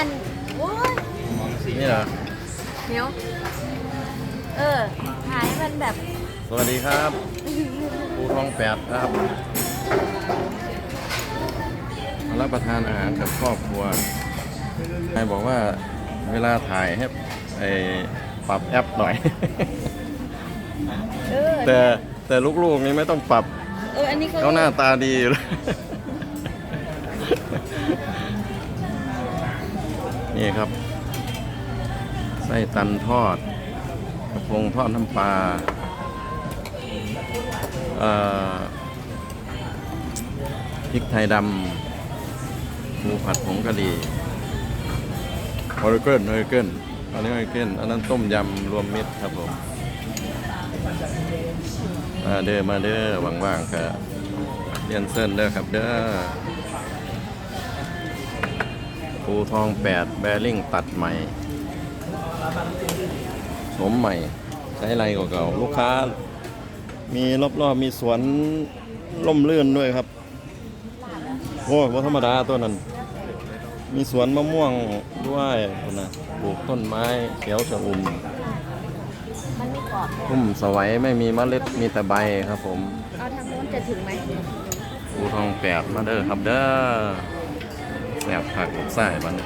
มันโอ้ยนี่เหรอ เหนียวเออถ่ายให้มันแบบสวัสดีครับปูทองแปดครับมารับประทานอาหารกับครอบครัวใครบอกว่าเวลาถ่ายให้ไอปรับแอปหน่อย เออแต่แต่ลูกๆนี่ไม่ต้องปรับ เอออันนี้เขาหน้าตาดีอยู่แล้ว นี่ครับ ไส้ตันทอดกระพงทอดน้ำปลาพริกไทยดำหมูผัดผงกะหรี่ออริเกิลออริเกิลอันนี้ออริเกิลอันนั้นต้มยำรวมมิตรครับผมมาเด้อมาเด้อว่างๆก็เรียนเส้นเด้อครับเด้อ ภูทองแปดแบริ่งตัดใหม่ สมใหม่ ใช้ไรกว่าเก่าลูกค้า มีรอบๆมีสวนล่มลื่นด้วยครับ โอ้ยว่าธรรมดาตัวนั้น มีสวนมะม่วงด้วยพุ่นนะปลูกต้นไม้เขียวชอุ่มมันไม่กรอบเลยพุ่มสวัยไม่มีเมล็ดมีแต่ใบครับผม เอาทางโน้นจะถึงไหมภูทองแปดมาเด้อครับเด้อแสบผักหมกไส้บ้าง